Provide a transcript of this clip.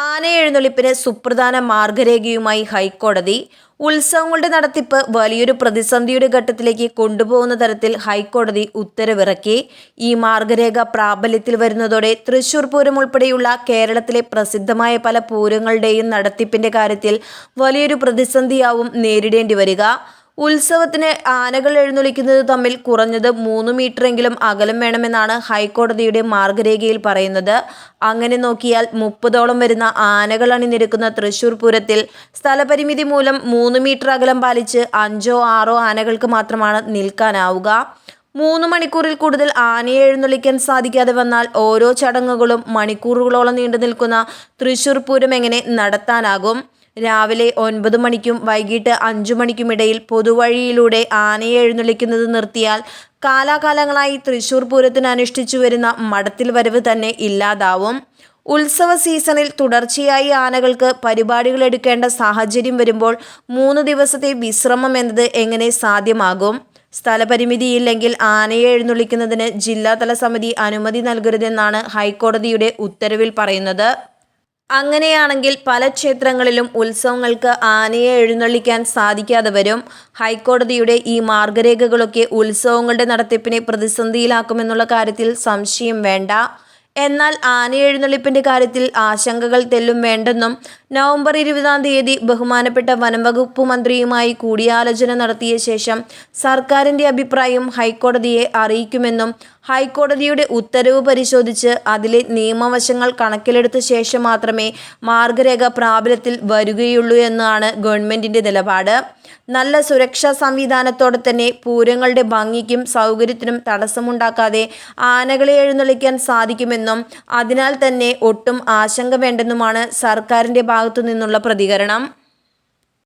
ആന എഴുന്നള്ളിപ്പിന് സുപ്രധാന മാർഗരേഖയുമായി ഹൈക്കോടതി ഉത്സവങ്ങളുടെ നടത്തിപ്പ് വലിയൊരു പ്രതിസന്ധിയുടെ ഘട്ടത്തിലേക്ക് കൊണ്ടുപോകുന്ന തരത്തിൽ ഹൈക്കോടതി ഉത്തരവിറക്കി. ഈ മാർഗരേഖ പ്രാബല്യത്തിൽ വരുന്നതോടെ തൃശൂർ പൂരം ഉൾപ്പെടെയുള്ള കേരളത്തിലെ പ്രസിദ്ധമായ പല പൂരങ്ങളുടെയും നടത്തിപ്പിന്റെ കാര്യത്തിൽ വലിയൊരു പ്രതിസന്ധിയാവും നേരിടേണ്ടി വരിക. ഉത്സവത്തിന് ആനകൾ എഴുന്നള്ളിക്കുന്നത് തമ്മിൽ കുറഞ്ഞത് മൂന്ന് മീറ്ററെങ്കിലും അകലം വേണമെന്നാണ് ഹൈക്കോടതിയുടെ മാർഗരേഖയിൽ പറയുന്നത്. അങ്ങനെ നോക്കിയാൽ മുപ്പതോളം വരുന്ന ആനകൾ അണിനിരക്കുന്ന തൃശൂർ പൂരത്തിൽ സ്ഥലപരിമിതി മൂലം മൂന്ന് മീറ്റർ അകലം പാലിച്ച് അഞ്ചോ ആറോ ആനകൾക്ക് മാത്രമാണ് നിൽക്കാനാവുക. മൂന്ന് മണിക്കൂറിൽ കൂടുതൽ ആനയെ എഴുന്നള്ളിക്കാൻ സാധിക്കാതെ വന്നാൽ ഓരോ ചടങ്ങുകളും മണിക്കൂറുകളോളം നീണ്ടു നിൽക്കുന്ന തൃശൂർ പൂരം എങ്ങനെ നടത്താനാകും? രാവിലെ ഒൻപത് മണിക്കും വൈകിട്ട് അഞ്ചു മണിക്കുമിടയിൽ പൊതുവഴിയിലൂടെ ആനയെ എഴുന്നള്ളിക്കുന്നത് നിർത്തിയാൽ കാലാകാലങ്ങളായി തൃശൂർ പൂരത്തിന് അനുഷ്ഠിച്ചു വരുന്ന മടത്തിൽ വരവ് തന്നെ ഇല്ലാതാവും. ഉത്സവ സീസണിൽ തുടർച്ചയായി ആനകൾക്ക് പരിപാടികൾ എടുക്കേണ്ട സാഹചര്യം വരുമ്പോൾ മൂന്ന് ദിവസത്തെ വിശ്രമം എന്നത് എങ്ങനെ സാധ്യമാകും? സ്ഥലപരിമിതിയില്ലെങ്കിൽ ആനയെ എഴുന്നള്ളിക്കുന്നതിന് ജില്ലാതല സമിതി അനുമതി നൽകരുതെന്നാണ് ഹൈക്കോടതിയുടെ ഉത്തരവിൽ പറയുന്നത്. അങ്ങനെയാണെങ്കിൽ പല ക്ഷേത്രങ്ങളിലും ഉത്സവങ്ങൾക്ക് ആനയെ എഴുന്നള്ളിക്കാൻ സാധിക്കാതെ വരും. ഹൈക്കോടതിയുടെ ഈ മാർഗരേഖകളൊക്കെ ഉത്സവങ്ങളുടെ നടത്തിപ്പിനെ പ്രതിസന്ധിയിലാക്കുമെന്നുള്ള കാര്യത്തിൽ സംശയം വേണ്ട. എന്നാൽ ആനയെഴുന്നള്ളിപ്പിന്റെ കാര്യത്തിൽ ആശങ്കകൾ തെല്ലും വേണ്ടെന്നും നവംബർ ഇരുപതാം തീയതി ബഹുമാനപ്പെട്ട വനംവകുപ്പ് മന്ത്രിയുമായി കൂടിയാലോചന നടത്തിയ ശേഷം സർക്കാരിന്റെ അഭിപ്രായം ഹൈക്കോടതിയെ അറിയിക്കുമെന്നും ഹൈക്കോടതിയുടെ ഉത്തരവ് പരിശോധിച്ച് അതിലെ നിയമവശങ്ങൾ കണക്കിലെടുത്ത ശേഷം മാത്രമേ മാർഗരേഖ പ്രാബല്യത്തിൽ വരികയുള്ളൂ എന്നാണ് ഗവൺമെന്റിന്റെ നിലപാട്. നല്ല സുരക്ഷാ സംവിധാനത്തോടെ തന്നെ പൂരങ്ങളുടെ ഭംഗിക്കും സൗകര്യത്തിനും തടസ്സമുണ്ടാക്കാതെ ആനകളെ എഴുന്നള്ളിക്കാൻ സാധിക്കുമെന്നും അതിനാൽ തന്നെ ഒട്ടും ആശങ്ക വേണ്ടെന്നുമാണ് സർക്കാരിന്റെ ഭാഗത്തു നിന്നുള്ള പ്രതികരണം.